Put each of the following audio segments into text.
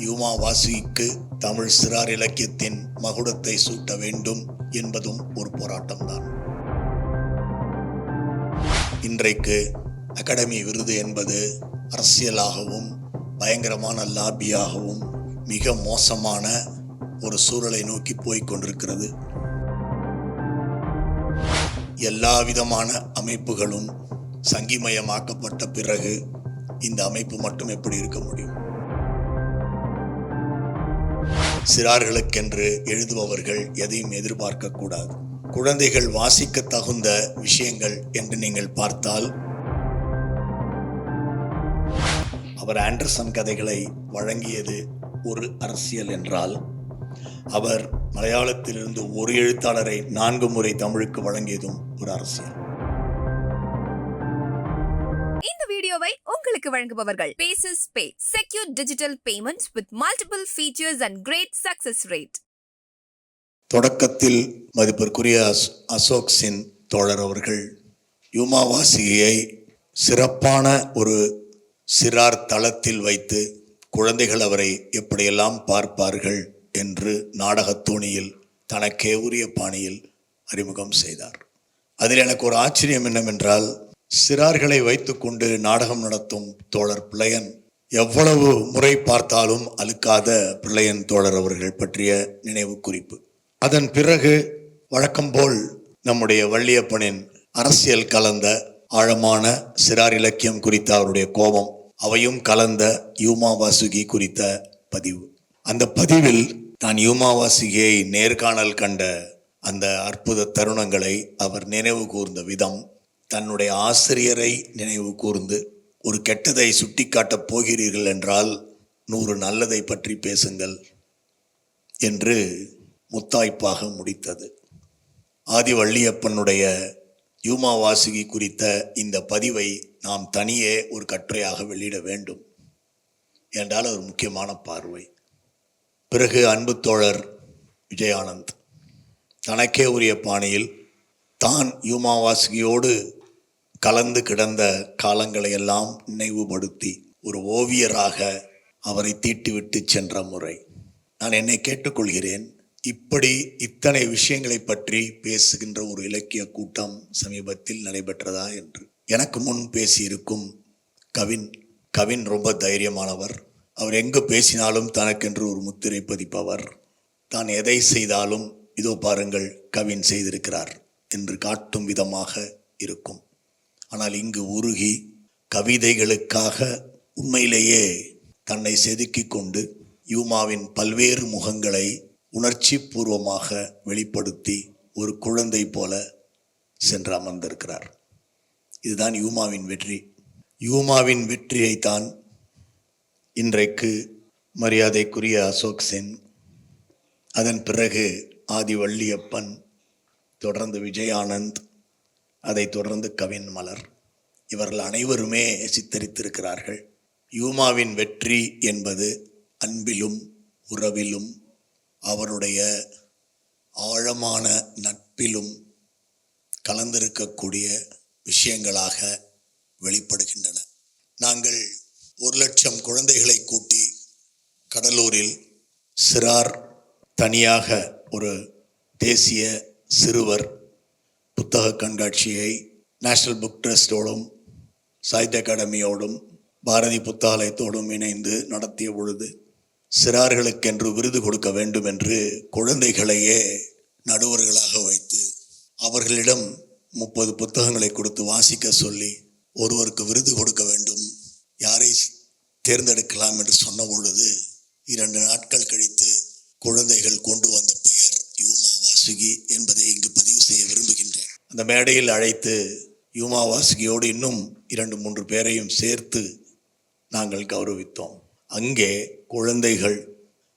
யூமா வாசிக்கு தமிழ் சிறார் இலக்கியத்தின் மகுடத்தை சூட்ட வேண்டும் என்பதும் ஒரு போராட்டம்தான். இன்றைக்கு அகாடமி விருது என்பது அரசியலாகவும் பயங்கரமான லாபியாகவும் மிக மோசமான ஒரு சூழலை நோக்கி போய்கொண்டிருக்கிறது எல்லா விதமான அமைப்புகளும் சங்கிமயமாக்கப்பட்ட பிறகு இந்த அமைப்பு மட்டும் எப்படி இருக்க முடியும்? சிறார்களுக்கென்று எழுதுபவர்கள் எதையும் எதிர்பார்க்கக்கூடாது. குழந்தைகள் வாசிக்க தகுந்த விஷயங்கள் என்று நீங்கள் பார்த்தால் அவர் ஆண்டர்சன் கதைகளை வழங்கியது ஒரு அரசியல் என்றால் அவர் மலையாளத்திலிருந்து ஒரு எழுத்தாளரை நான்கு முறை தமிழுக்கு வழங்கியதும் ஒரு அரசியல். வீடியோவை உங்களுக்கு வழங்குபவர்கள். Bases pay secure digital payments with multiple features and great success rate தொடக்கத்தில் மதிப்பிற்குரிய அசோக் சின் தோழர் அவர்கள் யுமாவாசியை சிறப்பான ஒரு சிறார் தளத்தில் வைத்து குழந்தைகள் அவரை எப்படியெல்லாம் பார்ப்பார்கள் என்று நாடகத் தோணியில் தனக்கே உரிய பாணியில் அறிமுகம் செய்தார். அதில் எனக்கு ஒரு ஆச்சரியம் என்னவென்றால் சிறார்களை வைத்துக்கொண்டு நாடகம் நடத்தும் தோழர் பிள்ளையன். எவ்வளவு முறை பார்த்தாலும் அழுக்காத பிள்ளையன் தோழர் அவர்கள் பற்றிய நினைவு குறிப்பு. அதன் பிறகு வழக்கம் போல் நம்முடைய வள்ளியப்பனின் அரசியல் கலந்த ஆழமான சிறார் இலக்கியம் குறித்த அவருடைய கோபம் அவையும் கலந்த யூமா வாசுகி குறித்த பதிவு. அந்த பதிவில் தான் யூமா வாசுகியை நேர்காணல் கண்ட அந்த அற்புத தருணங்களை அவர் நினைவு கூர்ந்த விதம் தன்னுடைய ஆசிரியரை நினைவு கூர்ந்து ஒரு கெட்டதை சுட்டிக்காட்டப் போகிறீர்கள் என்றால் நூறு நல்லதை பற்றி பேசுங்கள் என்று முத்தாய்ப்பாக முடித்தது. ஆதிவள்ளியப்பனுடைய யூமா வாசுகி குறித்த இந்த பதிவை நாம் தனியே ஒரு கட்டுரையாக வெளியிட வேண்டும் என்றால் ஒரு முக்கியமான பார்வை. பிறகு அன்பு தோழர் விஜயானந்த் தனக்கே உரிய பாணியில் தான் யூமா வாசுகியோடு கலந்து கிடந்த காலங்களை எல்லாம் நினைவுபடுத்தி ஒரு ஓவியராக அவரை தீட்டிவிட்டு சென்ற முறை. நான் என்னை கேட்டுக்கொள்கிறேன். இப்படி இத்தனை விஷயங்களை பற்றி பேசுகின்ற ஒரு இலக்கிய கூட்டம் சமீபத்தில் நடைபெற்றதா என்று. எனக்கு முன் பேசியிருக்கும் கவின் கவின் ரொம்ப தைரியமானவர். அவர் எங்கு பேசினாலும் தனக்கென்று ஒரு முத்திரை பதிப்பவர். தான் எதை செய்தாலும் இதோ பாருங்கள் கவின் செய்திருக்கிறார் என்று காட்டும் விதமாக இருக்கும். ஆனால் இங்கு உருகி கவிதைகளுக்காக உண்மையிலேயே தன்னை செதுக்கி கொண்டு யூமாவின் பல்வேறு முகங்களை உணர்ச்சி பூர்வமாக வெளிப்படுத்தி ஒரு குழந்தை போல சென்று அமர்ந்திருக்கிறார். இதுதான் யூமாவின் வெற்றி. யூமாவின் வெற்றியைத்தான் இன்றைக்கு மரியாதைக்குரிய அசோக் சென் அதன் பிறகு ஆதிவள்ளியப்பன் தொடர்ந்து விஜயானந்த் அதைத் தொடர்ந்து கவின் மலர். இவர்கள் அனைவருமே சித்தரித்திருக்கிறார்கள். யூமாவின் வெற்றி என்பது அன்பிலும் உறவிலும் அவருடைய ஆழமான நட்பிலும் கலந்திருக்கக்கூடிய விஷயங்களாக வெளிப்படுகின்றன. நாங்கள் ஒரு லட்சம் குழந்தைகளை கூட்டி கடலூரில் சிறார் தனியாக ஒரு தேசிய சிறுவர் புத்தக கண்காட்சியை நேஷனல் புக் ட்ரஸ்டோடும் சாகித்ய அகாடமியோடும் பாரதி புத்தாலயத்தோடும் இணைந்து நடத்திய பொழுது சிறார்களுக்கென்று விருது கொடுக்க வேண்டும் என்று குழந்தைகளையே நடுவர்களாக வைத்து அவர்களிடம் முப்பது புத்தகங்களை கொடுத்து வாசிக்க சொல்லி ஒருவருக்கு விருது கொடுக்க வேண்டும் யாரை தேர்ந்தெடுக்கலாம் என்று சொன்ன பொழுது இரண்டு நாட்கள் கழித்து குழந்தைகள் கொண்டு வந்த பெயர் யூமா. வாசுகி என்பதை இங்கு பதிவு செய்ய விரும்புகின்றேன். அந்த மேடையில் அழைத்து யூமா வாசுகியோடு இன்னும் இரண்டு மூன்று பேரையும் சேர்த்து நாங்கள் கௌரவித்தோம். அங்கே குழந்தைகள்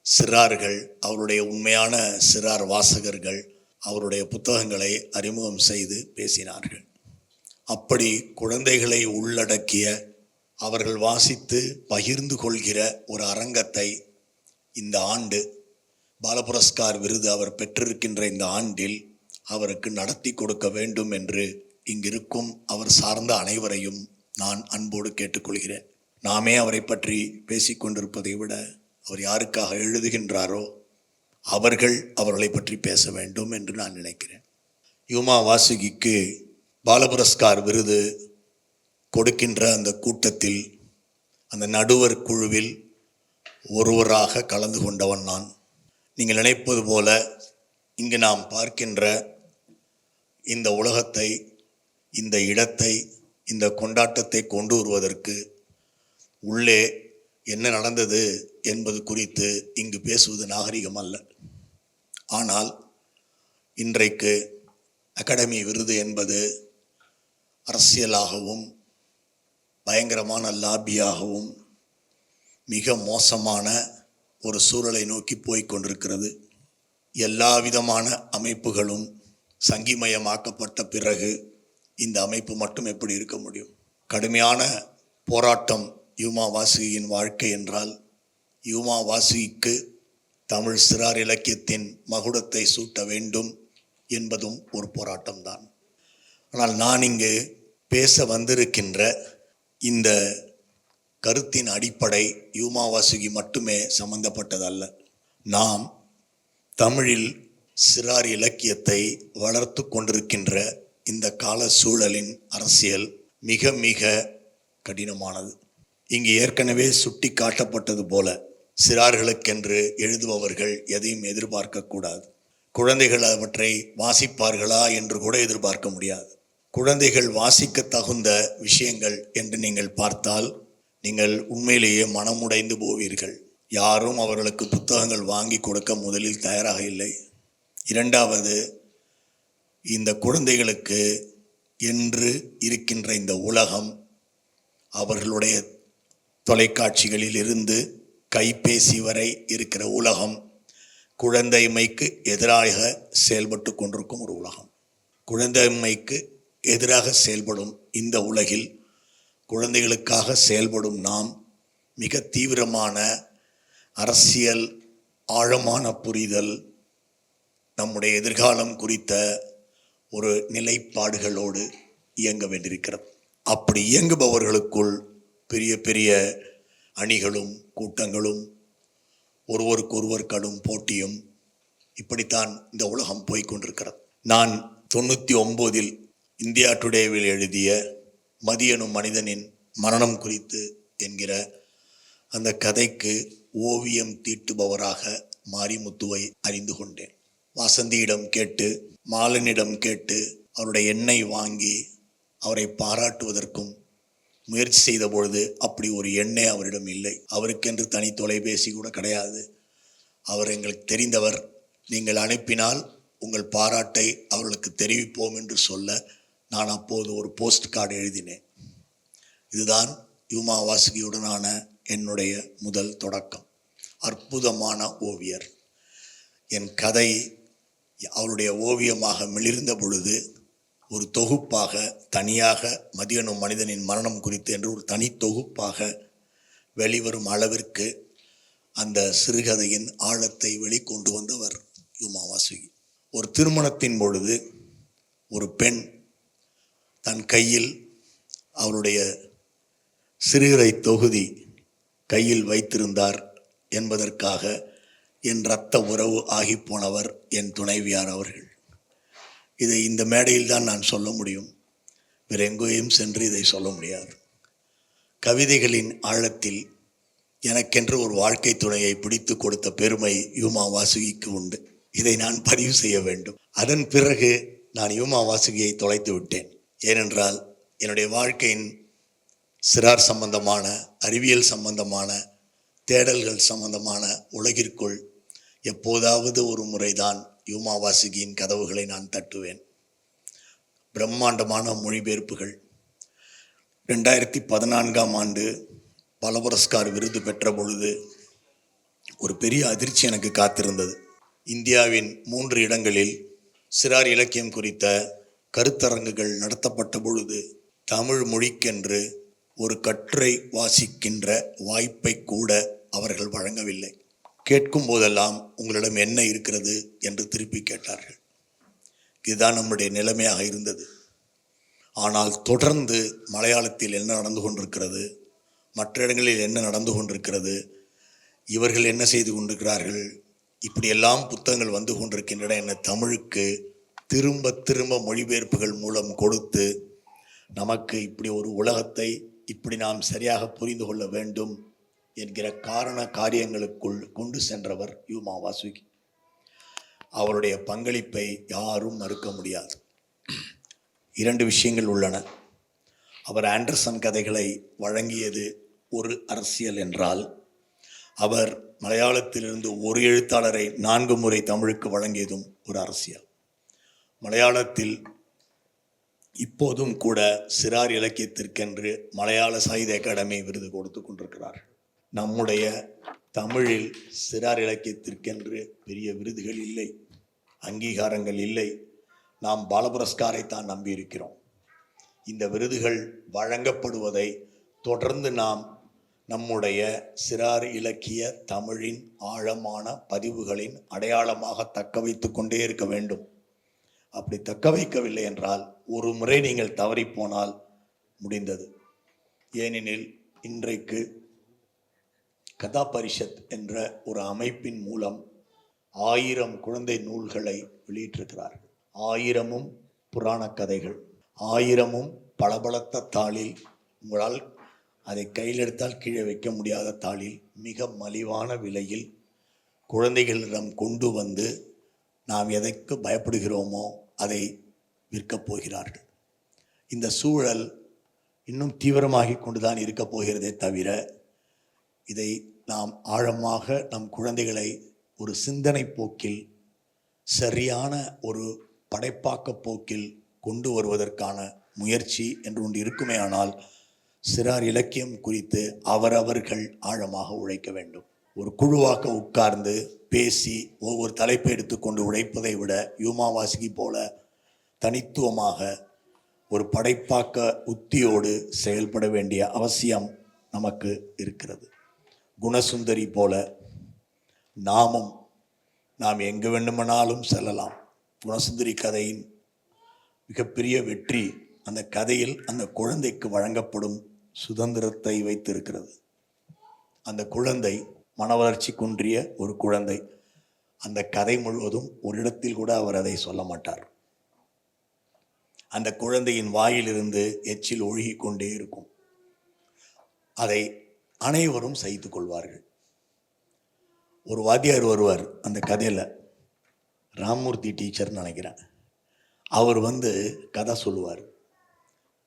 சிறார்கள் அவருடைய உண்மையான சிறார் வாசகர்கள் அவருடைய புத்தகங்களை அறிமுகம் செய்து பேசினார்கள். அப்படி குழந்தைகளை உள்ளடக்கிய அவர்கள் வாசித்து பகிர்ந்து கொள்கிற ஒரு அரங்கத்தை இந்த ஆண்டு பாலபுரஸ்கார் விருது அவர் பெற்றிருக்கின்ற இந்த ஆண்டில் அவருக்கு நடத்தி கொடுக்க வேண்டும் என்று இங்கிருக்கும் அவர் சார்ந்த அனைவரையும் நான் அன்போடு கேட்டுக்கொள்கிறேன். நாமே அவரை பற்றி பேசிக்கொண்டிருப்பதை விட அவர் யாருக்காக எழுதுகின்றாரோ அவர்கள் அவர்களை பற்றி பேச வேண்டும் என்று நான் நினைக்கிறேன். யுமா வாசுகிக்கு பாலபுரஸ்கார் விருது கொடுக்கின்ற அந்த கூட்டத்தில் அந்த நடுவர் குழுவில் ஒருவராக கலந்து கொண்டவன் நான். நீங்கள் நினைப்பது போல இங்கு நாம் பார்க்கின்ற இந்த உலகத்தை இந்த இடத்தை இந்த கொண்டாட்டத்தை கொண்டு வருவதற்கு உள்ளே என்ன நடந்தது என்பது குறித்து இங்கு பேசுவது நாகரிகம் அல்ல. ஆனால் இன்றைக்கு அகாடமி விருது என்பது அரசியலாகவும் பயங்கரமான லாபியாகவும் மிக மோசமான ஒரு சூழலை நோக்கி போய்க் கொண்டிருக்கிறது. எல்லா விதமான அமைப்புகளும் சங்கிமயமாக்கப்பட்ட பிறகு இந்த அமைப்பு மட்டும் எப்படி இருக்க முடியும்? கடுமையான போராட்டம் யூமா வாசுகியின் வாழ்க்கை என்றால் யூமா வாசுகிக்கு தமிழ் சிறார் இலக்கியத்தின் மகுடத்தை சூட்ட வேண்டும் என்பதும் ஒரு போராட்டம்தான். ஆனால் நான் இங்கு பேச வந்திருக்கின்ற இந்த கருத்தின் அடிப்படை யூமா வாசுகி மட்டுமே சம்பந்தப்பட்டதல்ல. நாம் தமிழில் சிறார் இலக்கியத்தை வளர்த்து கொண்டிருக்கின்ற இந்த கால சூழலின் அரசியல் மிக மிக கடினமானது. இங்கு ஏற்கனவே சுட்டி காட்டப்பட்டது போல சிறார்களுக்கென்று எழுதுபவர்கள் எதையும் எதிர்பார்க்கக்கூடாது குழந்தைகள் அவற்றை வாசிப்பார்களா என்று கூட எதிர்பார்க்க முடியாது. குழந்தைகள் வாசிக்க தகுந்த விஷயங்கள் என்று நீங்கள் பார்த்தால் நீங்கள் உண்மையிலேயே மனமுடைந்து போவீர்கள். யாரும் அவர்களுக்கு புத்தகங்கள் வாங்கி கொடுக்க முதலில் தயாராக இல்லை. இரண்டாவது இந்த குழந்தைகளுக்கு என்று இருக்கின்ற இந்த உலகம் அவர்களுடைய தொலைக்காட்சிகளில் இருந்து கைபேசி வரை இருக்கிற உலகம் குழந்தைமைக்கு எதிராக செயல்பட்டு கொண்டிருக்கும் ஒரு உலகம். குழந்தைமைக்கு எதிராக செயல்படும் இந்த உலகில் குழந்தைகளுக்காக செயல்படும் நாம் மிக தீவிரமான அரசியல் ஆழமான புரிதல் நம்முடைய எதிர்காலம் குறித்த ஒரு நிலைப்பாடுகளோடு இயங்க வேண்டியிருக்கிறது. அப்படி இயங்குபவர்களுக்குள் பெரிய பெரிய அணிகளும் கூட்டங்களும் ஒருவருக்கொருவர் கடும் போட்டியும் இப்படித்தான் இந்த உலகம் போய்கொண்டிருக்கிறது நான் தொண்ணூற்றி ஒம்போதில் இந்தியா டுடேவில் எழுதிய மதியனும் மனிதனின் மரணம் குறித்து என்கிற அந்த கதைக்கு ஓவியம் தீட்டுபவராக மாரிமுத்துவை அறிந்து கொண்டேன். வாசந்தியிடம் கேட்டு மாலனிடம் கேட்டு அவருடைய எண்ணெய் வாங்கி அவரை பாராட்டுவதற்கும் முயற்சி செய்த பொழுது அப்படி ஒரு எண்ணே அவரிடம் இல்லை. அவருக்கென்று தனி தொலைபேசி கூட கிடையாது. அவர் எங்களுக்கு தெரிந்தவர். நீங்கள் அனுப்பினால் உங்கள் பாராட்டை அவர்களுக்கு தெரிவிப்போம் என்று சொல்ல நான் அப்போது ஒரு போஸ்ட் கார்டு எழுதினேன். இதுதான் யுமா வாசுகியுடனான என்னுடைய முதல் தொடக்கம். அற்புதமான ஓவியர். என் கதை அவருடைய ஓவியமாக மிளிர்ந்த பொழுது ஒரு தொகுப்பாக தனியாக மதியனும் மனிதனின் மரணம் குறித்து என்று ஒரு தனி தொகுப்பாக வெளிவரும் அளவிற்கு அந்த சிறுகதையின் ஆழத்தை வெளிக்கொண்டு வந்தவர் யுமா வாசுகி. ஒரு திருமணத்தின் பொழுது ஒரு பெண் தன் கையில் அவருடைய சிறுகிறை தொகுதி கையில் வைத்திருந்தார் என்பதற்காக என் இரத்த உறவு ஆகிப் போனவர் என் துணைவியார் அவர்கள். இதை இந்த மேடையில் தான் நான் சொல்ல முடியும். வேறு எங்கேயும் சென்று இதை சொல்ல முடியாது. கவிதைகளின் ஆழத்தில் எனக்கென்று ஒரு வாழ்க்கை துணையை பிடித்து கொடுத்த பெருமை யூமா வாசுகிக்கு உண்டு. இதை நான் பதிவு செய்ய வேண்டும். அதன் பிறகு நான் யூமா வாசுகியை தொலைத்து விட்டேன். ஏனென்றால் என்னுடைய வாழ்க்கையின் சிறார் சம்பந்தமான அறிவியல் சம்பந்தமான தேடல்கள் சம்பந்தமான உலகிற்குள் எப்போதாவது ஒரு முறைதான் யூமா வாசுகியின் கதவுகளை நான் தட்டுவேன். பிரம்மாண்டமான மொழிபெயர்ப்புகள். ரெண்டாயிரத்தி பதினான்காம் ஆண்டு பல புரஸ்கார் விருது பெற்ற பொழுது ஒரு பெரிய அதிர்ச்சி எனக்கு காத்திருந்தது. இந்தியாவின் மூன்று இடங்களில் சிறார் இலக்கியம் குறித்த கருத்தரங்குகள் நடத்தப்பட்ட பொழுது தமிழ் மொழிக்கென்று ஒரு கட்டுரை வாசிக்கின்ற வாய்ப்பை கூட அவர்கள் வழங்கவில்லை. கேட்கும் போதெல்லாம் உங்களிடம் என்ன இருக்கிறது என்று திருப்பி கேட்டார்கள். இதுதான் நம்முடைய நிலைமையாக இருந்தது. ஆனால் தொடர்ந்து மலையாளத்தில் என்ன நடந்து கொண்டிருக்கிறது மற்ற இடங்களில் என்ன நடந்து கொண்டிருக்கிறது இவர்கள் என்ன செய்து கொண்டிருக்கிறார்கள் இப்படியெல்லாம் புத்தகங்கள் வந்து கொண்டிருக்கின்றன என தமிழுக்கு திரும்ப திரும்ப மொழிபெயர்ப்புகள் மூலம் கொடுத்து நமக்கு இப்படி ஒரு உலகத்தை இப்படி நாம் சரியாக புரிந்து கொள்ள வேண்டும் என்கிற காரண காரியங்களுக்குள் கொண்டு சென்றவர் யூமா வாசுகி. அவருடைய பங்களிப்பை யாரும் மறுக்க முடியாது. இரண்டு விஷயங்கள் உள்ளன. அவர் ஆண்டர்சன் கதைகளை வழங்கியது ஒரு அரசியல் என்றால் அவர் மலையாளத்திலிருந்து ஒரு எழுத்தாளரை நான்கு முறை தமிழுக்கு வழங்கியதும் ஒரு அரசியல். மலையாளத்தில் இப்போதும் கூட சிறார் இலக்கியத்திற்கென்று மலையாள சாகித்ய அகாடமி விருது கொடுத்து கொண்டிருக்கிறார். நம்முடைய தமிழில் சிறார் இலக்கியத்திற்கென்று பெரிய விருதுகள் இல்லை அங்கீகாரங்கள் இல்லை. நாம் பாலபுரஸ்காரை தான் நம்பியிருக்கிறோம். இந்த விருதுகள் வழங்கப்படுவதை தொடர்ந்து நாம் நம்முடைய சிறார் இலக்கிய தமிழின் ஆழமான பதிவுகளின் அடையாளமாக தக்க வைத்து கொண்டே இருக்க வேண்டும். அப்படி தக்க வைக்கவில்லை என்றால் ஒரு முறை நீங்கள் தவறிப்போனால் முடிந்தது. ஏனெனில் இன்றைக்கு கதா பரிஷத் என்ற ஒரு அமைப்பின் மூலம் ஆயிரம் குழந்தை நூல்களை வெளியிட்டிருக்கிறார்கள். ஆயிரமும் புராண கதைகள். ஆயிரமும் பளபளத்த தாளில் உங்களால் அதை கையில் எடுத்தால் கீழே வைக்க முடியாத தாளில் மிக மலிவான விலையில் குழந்தைகளிடம் கொண்டு வந்து நாம் எதற்கு பயப்படுகிறோமோ அதை விற்கப் போகிறார்கள். இந்த சூழல் இன்னும் தீவிரமாகி கொண்டுதான் இருக்கப் போகிறதே தவிர இதை நாம் ஆழமாக நம் குழந்தைகளை ஒரு சிந்தனை போக்கில் சரியான ஒரு படைப்பாக்க போக்கில் கொண்டு வருவதற்கான முயற்சி என்று ஒன்று இருக்குமே ஆனால் சிறார் இலக்கியம் குறித்து அவரவர்கள் ஆழமாக உழைக்க வேண்டும். ஒரு குழுவாக உட்கார்ந்து பேசி ஒவ்வொரு தலைப்பை எடுத்துக்கொண்டு உழைப்பதை விட யூமாவாசிக்கு போல தனித்துவமாக ஒரு படைப்பாக்க உத்தியோடு செயல்பட வேண்டிய அவசியம் நமக்கு இருக்கிறது. குணசுந்தரி போல நாமும் நாம் எங்கு வேண்டுமானாலும் செல்லலாம். குணசுந்தரி கதையின் மிகப்பெரிய வெற்றி அந்த கதையில் அந்த குழந்தைக்கு வழங்கப்படும் சுதந்திரத்தை வைத்திருக்கிறது. அந்த குழந்தை மனவளர்ச்சி குன்றிய ஒரு குழந்தை. அந்த கதை முழுவதும் ஒரு இடத்தில் கூட அவர் அதை சொல்ல மாட்டார். அந்த குழந்தையின் வாயிலிருந்து எச்சில் ஒழுகிக் கொண்டே இருக்கும். அதை அனைவரும் சகித்துக் கொள்வார்கள். ஒரு வாத்தியார் வருவார் அந்த கதையில் ராமூர்த்தி டீச்சர்னு நினைக்கிறேன். அவர் வந்து கதை சொல்லுவார்.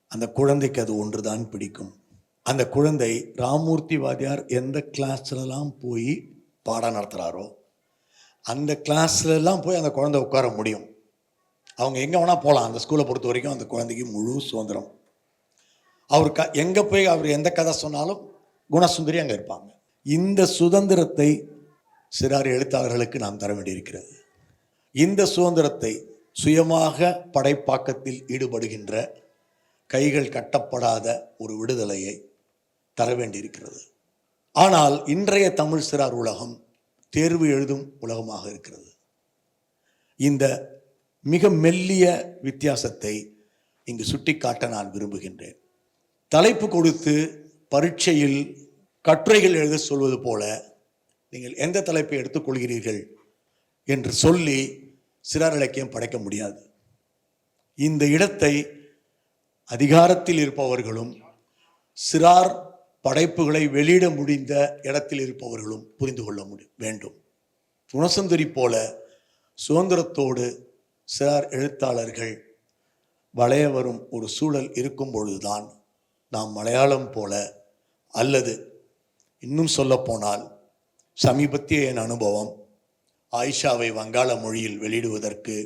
அந்த குழந்தைக்கு அது ஒன்றுதான் பிடிக்கும். அந்த குழந்தை ராமூர்த்தி வாத்தியார் எந்த கிளாஸ்லலாம் போய் பாடம் நடத்துகிறாரோ அந்த கிளாஸ்லலாம் போய் அந்த குழந்தை உட்கார முடியும். அவங்க எங்கே வேணால் போகலாம் அந்த ஸ்கூலை பொறுத்த வரைக்கும் அந்த குழந்தைக்கு முழு சுதந்திரம். அவர் க எங்கே போய் அவர் எந்த கதை சொன்னாலும் குணசுந்தரி அங்கே இருப்பாங்க. இந்த சுதந்திரத்தை சிறார் எழுத்தாளர்களுக்கு நாம் தர வேண்டியிருக்கிறது. இந்த சுதந்திரத்தை சுயமாக படைப்பாக்கத்தில் ஈடுபடுகின்ற கைகள் கட்டப்படாத ஒரு விடுதலையை தர வேண்டியிருக்கிறது. ஆனால் இன்றைய தமிழ் சிறார் உலகம் தேர்வு எழுதும் உலகமாக இருக்கிறது. இந்த மிக மெல்லிய வித்தியாசத்தை இங்கு சுட்டிக்காட்ட நான் விரும்புகின்றேன். தலைப்பு கொடுத்து பரீட்சையில் கட்டுரைகள் எழுத சொல்வது போல நீங்கள் எந்த தலைப்பை எடுத்துக்கொள்கிறீர்கள் என்று சொல்லி சிறார் இலக்கியம் படைக்க முடியாது. இந்த இடத்தை அதிகாரத்தில் இருப்பவர்களும் சிறார் படைப்புகளை வெளியிட முடிந்த இடத்தில் இருப்பவர்களும் புரிந்து கொள்ள முடியும் வேண்டும். குணசுந்தரி போல சுதந்திரத்தோடு சிறார் எழுத்தாளர்கள் வளைய வரும் ஒரு சூழல் இருக்கும் பொழுதுதான் நாம் மலையாளம் போல அல்லது இன்னும் சொல்லப்போனால் சமீபத்திய என் அனுபவம் ஆயிஷாவை வங்காள மொழியில் வெளியிடுவதற்கு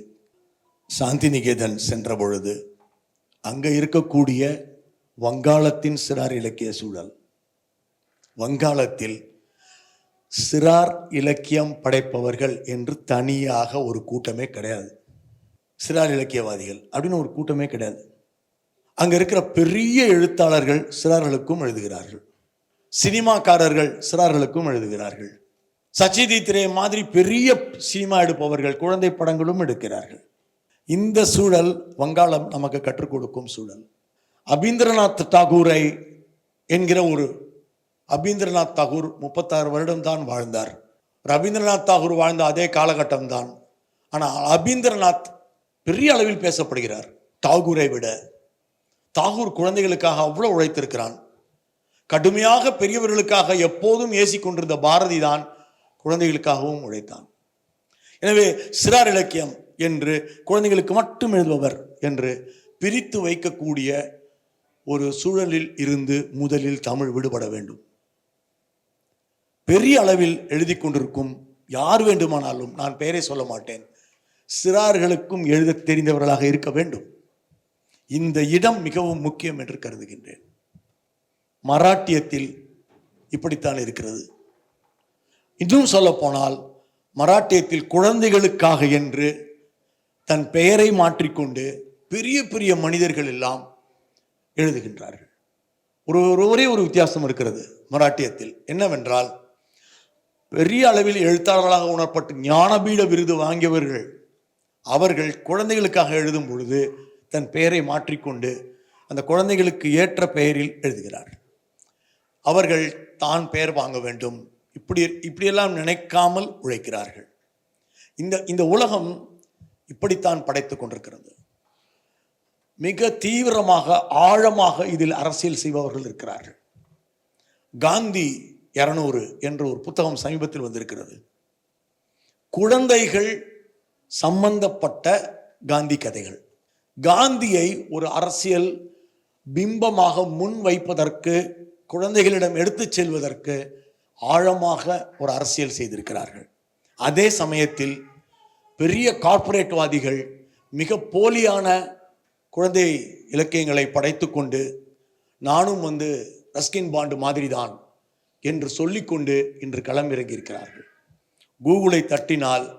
சாந்திநிகேதன் சென்ற பொழுது அங்கே இருக்கக்கூடிய வங்காளத்தின் சிறார் இலக்கிய சூழல் வங்காளத்தில் சிறார் இலக்கியம் படைப்பவர்கள் என்று தனியாக ஒரு கூட்டமே கிடையாது. சிறார் இலக்கியவாதிகள் அப்படின்னு ஒரு கூட்டமே கிடையாது. அங்கே இருக்கிற பெரிய எழுத்தாளர்கள் சிறார்களுக்கும் எழுதுகிறார்கள். சினிமாக்காரர்கள் சிறார்களுக்கும் எழுதுகிறார்கள். சச்சிதி மாதிரி பெரிய சினிமா எடுப்பவர்கள் குழந்தை படங்களும் எடுக்கிறார்கள். இந்த சூழல் வங்காளம் நமக்கு கற்றுக் கொடுக்கும் சூழல். அபீந்திரநாத் டாகூரை என்கிற ஒரு அபீந்திரநாத் தாகூர் முப்பத்தாறு வருடம் தான் வாழ்ந்தார். ரவீந்திரநாத் தாகூர் வாழ்ந்த அதே காலகட்டம் தான் ஆனால் அபீந்திரநாத் பெரிய அளவில் பேசப்படுகிறார் தாகூரை விட. தாகூர் குழந்தைகளுக்காக அவ்வளோ உழைத்திருக்கிறான். கடுமையாக பெரியவர்களுக்காக எப்போதும் ஏசி கொண்டிருந்த பாரதி தான் குழந்தைகளுக்காகவும் உழைத்தான். எனவே சிறார் இலக்கியம் என்று குழந்தைகளுக்கு மட்டும் எழுதுபவர் என்று பிரித்து வைக்கக்கூடிய ஒரு சூழலில் இருந்து முதலில் தமிழ் விடுபட வேண்டும். பெரிய அளவில் எழுதி கொண்டிருக்கும் யார் வேண்டுமானாலும் நான் பெயரை சொல்ல மாட்டேன். சிறார்களுக்கும் எழுத தெரிந்தவர்களாக இருக்க வேண்டும். இந்த இடம் மிகவும் முக்கியம் என்று கருதுகின்றேன். மராட்டியத்தில் இப்படித்தான் இருக்கிறது. இன்னும் சொல்லப்போனால் மராட்டியத்தில் குழந்தைகளுக்காக என்று தன் பெயரை மாற்றிக்கொண்டு பெரிய பெரிய மனிதர்கள் எல்லாம் எழுதுகின்றார்கள். ஒரு ஒரு- ஒரே ஒரு வித்தியாசம் இருக்கிறது மராட்டியத்தில். என்னவென்றால் பெரிய அளவில் எழுத்தாளர்களாக உணரப்பட்டு ஞானபீட விருது வாங்கியவர்கள் அவர்கள் குழந்தைகளுக்காக எழுதும் பொழுது தன் பெயரை மாற்றிக்கொண்டு அந்த குழந்தைகளுக்கு ஏற்ற பெயரில் எழுதுகிறார் அவர்கள் தான் பெயர் வாங்க வேண்டும் இப்படி இப்படியெல்லாம் நினைக்காமல் உழைக்கிறார்கள். இந்த இந்த உலகம் இப்படித்தான் படைத்துக் கொண்டிருக்கிறது. மிக தீவிரமாக ஆழமாக இதில் அரசியல் செய்பவர்கள் இருக்கிறார்கள். காந்தி இரநூறு என்ற ஒரு புத்தகம் சமீபத்தில் வந்திருக்கிறது. குழந்தைகள் சம்பந்தப்பட்ட காந்தி கதைகள். காந்தியை ஒரு அரசியல் பிம்பமாக முன் வைப்பதற்கு குழந்தைகளிடம் எடுத்துச் செல்வதற்கு ஆழமாக ஒரு அரசியல் செய்திருக்கிறார்கள். அதே சமயத்தில் பெரிய கார்ப்பரேட்வாதிகள் மிக போலியான குழந்தை இலக்கியங்களை படைத்துக்கொண்டு நானும் வந்து ரஸ்கின் பாண்டு மாதிரிதான் என்று சொல்லிக்கொண்டு இன்று களமிறங்கி இருக்கிறார்கள் கூகுளை தட்டினால்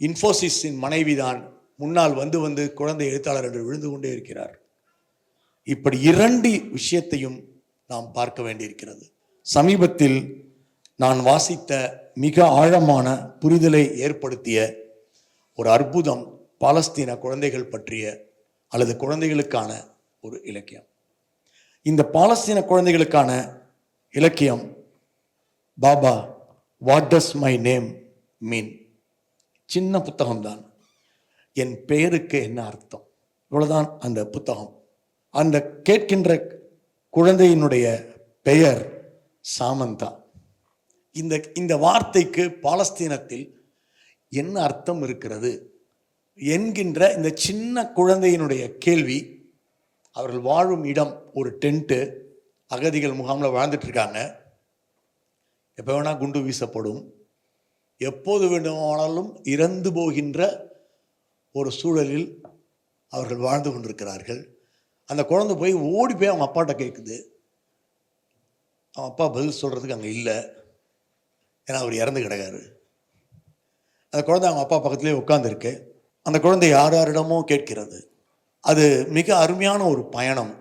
இன்ஃபோசிஸின் மனைவிதான் முன்னால் வந்து வந்து குழந்தை எழுத்தாளர் என்று விழுந்து கொண்டே இருக்கிறார். இப்படி இரண்டு விஷயத்தையும் நாம் பார்க்க வேண்டியிருக்கிறது. சமீபத்தில் நான் வாசித்த மிக ஆழமான புரிதலை ஏற்படுத்திய ஒரு அற்புதம் பாலஸ்தீன குழந்தைகள் பற்றிய அல்லது குழந்தைகளுக்கான ஒரு இலக்கியம். இந்த பாலஸ்தீன குழந்தைகளுக்கான இலக்கியம் Baba what does my name mean சின்ன புத்தகம்தான். என் பெயருக்கு என்ன அர்த்தம்? இவ்வளோதான் அந்த புத்தகம். அந்த கேட்கின்ற குழந்தையினுடைய பெயர் சாமந்தா. இந்த இந்த வார்த்தைக்கு பாலஸ்தீனத்தில் என்ன அர்த்தம் இருக்கிறது? என்கின்ற இந்த சின்ன குழந்தையினுடைய கேள்வி அவர்கள் வாழும் இடம் ஒரு டென்ட்டு அகதிகள் முகாமில் வாழ்ந்துட்டு இருக்காங்க. எப்போ வேணால் குண்டு வீசப்படும். எப்போது வேண்டுமானாலும் இறந்து போகின்ற ஒரு சூழலில் அவர்கள் வாழ்ந்து கொண்டிருக்கிறார்கள். அந்த குழந்தை போய் ஓடி போய் அவங்க அப்பாட்ட கேட்குது. அவன் அப்பா பதில் சொல்கிறதுக்கு அங்கே இல்லை. ஏன்னா அவர் இறந்து கிடக்காரு. அந்த குழந்தை அவங்க அப்பா பக்கத்துலேயே உட்காந்துருக்கு அந்த குழந்தை யார் யாரிடமோ கேட்கிறது. அது மிக அருமையான ஒரு பயணம்.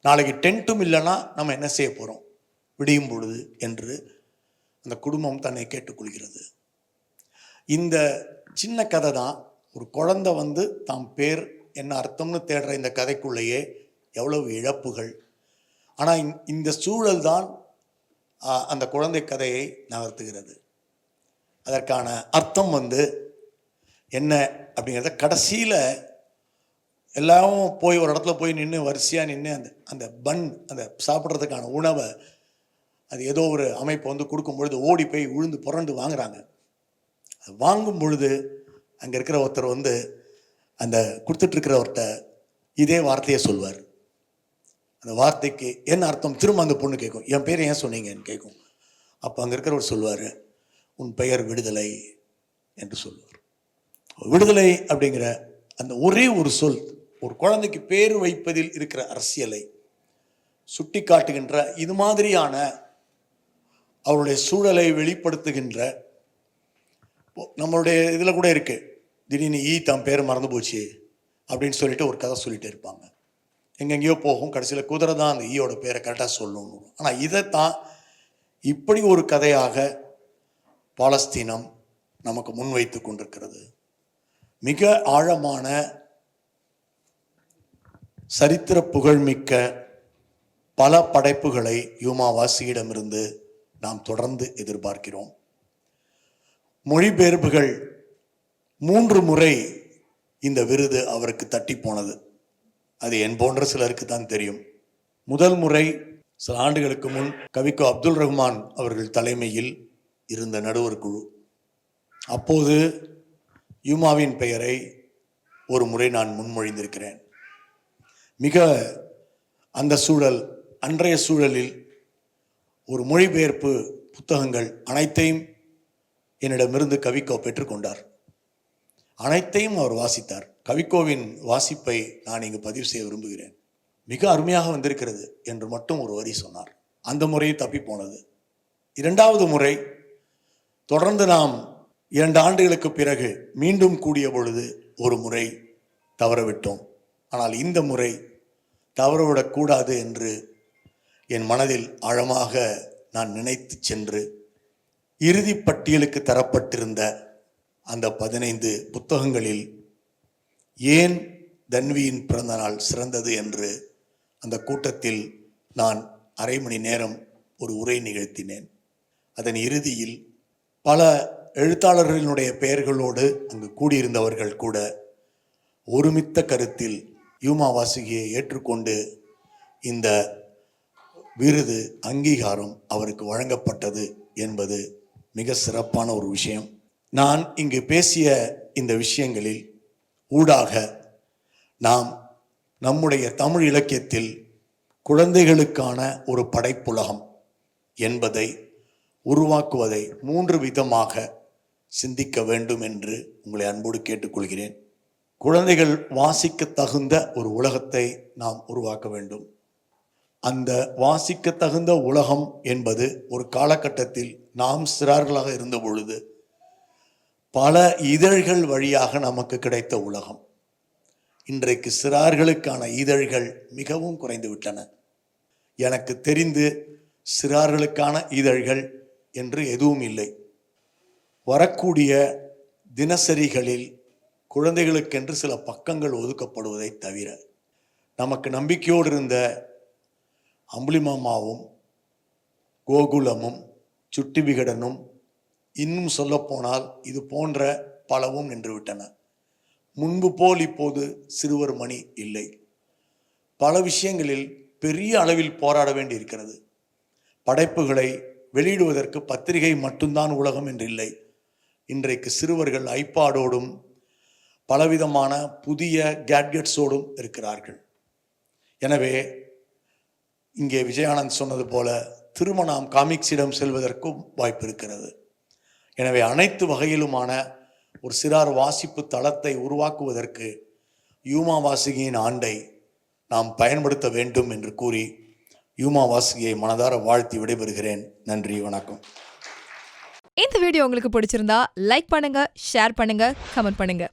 நாளைக்கு டென்ட்டும் இல்லைன்னா நம்ம என்ன செய்ய போகிறோம் விடியும் பொழுது என்று அந்த குடும்பம் தன்னை கேட்டுக்கொள்கிறது. இந்த சின்ன கதை தான் ஒரு குழந்தை வந்து தாம் பேர் என்ன அர்த்தம்னு தேடுற இந்த கதைக்குள்ளேயே எவ்வளவு இழப்புகள். ஆனால் இந்த சூழல் தான் அந்த குழந்தை கதையை நகர்த்துகிறது. அதற்கான அர்த்தம் வந்து என்ன அப்படிங்கிறத கடைசியில் எல்லாரும் போய் ஒரு இடத்துல போய் நின்று வரிசையாக நின்று அந்த அந்த பன் அந்த சாப்பிட்றதுக்கான உணவை அது ஏதோ ஒரு அமைப்பு வந்து கொடுக்கும் பொழுது ஓடி போய் விழுந்து புரண்டு வாங்குறாங்க. அது வாங்கும் பொழுது அங்கே இருக்கிற ஒருத்தர் வந்து அந்த கொடுத்துட்ருக்கிறவர்கிட்ட இதே வார்த்தையை சொல்வார். அந்த வார்த்தைக்கு என்ன அர்த்தம்? திரும்ப அந்த பொண்ணு கேட்கும் என் பேர் ஏன் சொன்னீங்கன்னு கேட்கும் அப்போ அங்கே இருக்கிறவர் சொல்லுவார் உன் பெயர் விடுதலை என்று சொல்லுவார் விடுதலை அப்படிங்கிற அந்த ஒரே ஒரு சொல் ஒரு குழந்தைக்கு பேர் வைப்பதில் இருக்கிற அரசியலை சுட்டி காட்டுகின்ற இது மாதிரியான அவருடைய சூழலை வெளிப்படுத்துகின்ற இப்போ நம்மளுடைய இதில் கூட இருக்கு. திடீர்னு ஈ தன் பேர் மறந்து போச்சு அப்படின்னு சொல்லிட்டு ஒரு கதை சொல்லிட்டு இருப்பாங்க. எங்கெங்கேயோ போகும் கடைசியில் குதிரை தான் அந்த ஈயோட பேரை கரெக்டாக சொல்லணும் ஆனால் இதைத்தான் இப்படி ஒரு கதையாக பாலஸ்தீனம் நமக்கு முன்வைத்து கொண்டிருக்கிறது. மிக ஆழமான சரித்திர புகழ்மிக்க பல படைப்புகளை யூமா வாசியிடமிருந்து நாம் தொடர்ந்து எதிர்பார்க்கிறோம். மொழிபெயர்ப்புகள் மூன்று முறை இந்த விருது அவருக்கு தட்டி போனது. அது என் போன்ற சிலருக்கு தான் தெரியும். முதல் முறை சில ஆண்டுகளுக்கு முன் கவிக்கோ அப்துல் ரஹ்மான் அவர்கள் தலைமையில் இருந்த நடுவர் குழு. அப்போது யூமாவின் பெயரை ஒரு முறை நான் முன்மொழிந்திருக்கிறேன். மிக அந்த சூழல் அன்றைய சூழலில் ஒரு மொழிபெயர்ப்பு புத்தகங்கள் அனைத்தையும் என்னிடமிருந்து கவிக்கோ பெற்றுக்கொண்டார் அனைத்தையும் அவர் வாசித்தார். கவிக்கோவின் வாசிப்பை நான் இங்கு பதிவு செய்ய விரும்புகிறேன். மிக அருமையாக வந்திருக்கிறது என்று மட்டும் ஒரு வரி சொன்னார். அந்த முறையை தப்பி போனது. இரண்டாவது முறை தொடர்ந்து நாம் இரண்டு ஆண்டுகளுக்கு பிறகு மீண்டும் கூடிய பொழுது ஒரு முறை தவறவிட்டோம். ஆனால் இந்த முறை தவறவிடக்கூடாது என்று என் மனதில் ஆழமாக நான் நினைத்து சென்று இறுதி பட்டியலுக்கு தரப்பட்டிருந்த அந்த பதினைந்து புத்தகங்களில் ஏன் தன்வியின் பிறந்தநாள் சிறந்தது என்று அந்த கூட்டத்தில் நான் அரை மணி நேரம் ஒரு உரை நிகழ்த்தினேன். அதன் இறுதியில் பல எழுத்தாளர்களினுடைய பெயர்களோடு அங்கு கூடியிருந்தவர்கள் கூட ஒருமித்த கருத்தில் யூமா வாசுகியை ஏற்றுக்கொண்டு இந்த விருது அங்கீகாரம் அவருக்கு வழங்கப்பட்டது என்பது மிக சிறப்பான ஒரு விஷயம். நான் இங்கு பேசிய இந்த விஷயங்களில் ஊடாக நாம் நம்முடைய தமிழ் இலக்கியத்தில் குழந்தைகளுக்கான ஒரு படைப்புலகம் என்பதை உருவாக்குவதை மூன்று விதமாக சிந்திக்க வேண்டும் என்று உங்களை அன்போடு கேட்டுக்கொள்கிறேன். குழந்தைகள் வாசிக்க தகுந்த ஒரு உலகத்தை நாம் உருவாக்க வேண்டும். அந்த வாசிக்க தகுந்த உலகம் என்பது ஒரு காலகட்டத்தில் நாம் சிறார்களாக இருந்த பொழுது பல இதழ்கள் வழியாக நமக்கு கிடைத்த உலகம். இன்றைக்கு சிறார்களுக்கான இதழ்கள் மிகவும் குறைந்து விட்டன. எனக்கு தெரிந்து சிறார்களுக்கான இதழ்கள் என்று எதுவும் இல்லை. வரக்கூடிய தினசரிகளில் குழந்தைகளுக்கென்று சில பக்கங்கள் ஒதுக்கப்படுவதை தவிர நமக்கு நம்பிக்கையோடு இருந்த அம்புலிமாமாவும் கோகுலமும் சுட்டி விகடனும் இன்னும் சொல்லப்போனால் இது போன்ற பலவும் நின்றுவிட்டன. முன்பு போல் இப்போது சிறுவர் மணி இல்லை. பல விஷயங்களில் பெரிய அளவில் போராட வேண்டியிருக்கிறது. படைப்புகளை வெளியிடுவதற்கு பத்திரிகை மட்டும்தான் உலகம் என்றில்லை இன்றைக்கு சிறுவர்கள் ஐபாடோடும் பலவிதமான புதிய கேட்கெட்ஸோடும் இருக்கிறார்கள். எனவே இங்கே விஜயானந்த் சொன்னது போல திரும்ப நாம் காமிக்ஸிடம் செல்வதற்கும் வாய்ப்பு இருக்கிறது எனவே அனைத்து வகையிலுமான ஒரு சிறார் வாசிப்பு தளத்தை உருவாக்குவதற்கு யூமா வாசிகையின் ஆண்டை நாம் பயன்படுத்த வேண்டும் என்று கூறி யூமா வாசிகையை மனதார வாழ்த்தி விடைபெறுகிறேன். நன்றி வணக்கம். இந்த வீடியோ உங்களுக்கு பிடிச்சிருந்தா லைக் பண்ணுங்க ஷேர் பண்ணுங்க கமெண்ட் பண்ணுங்க.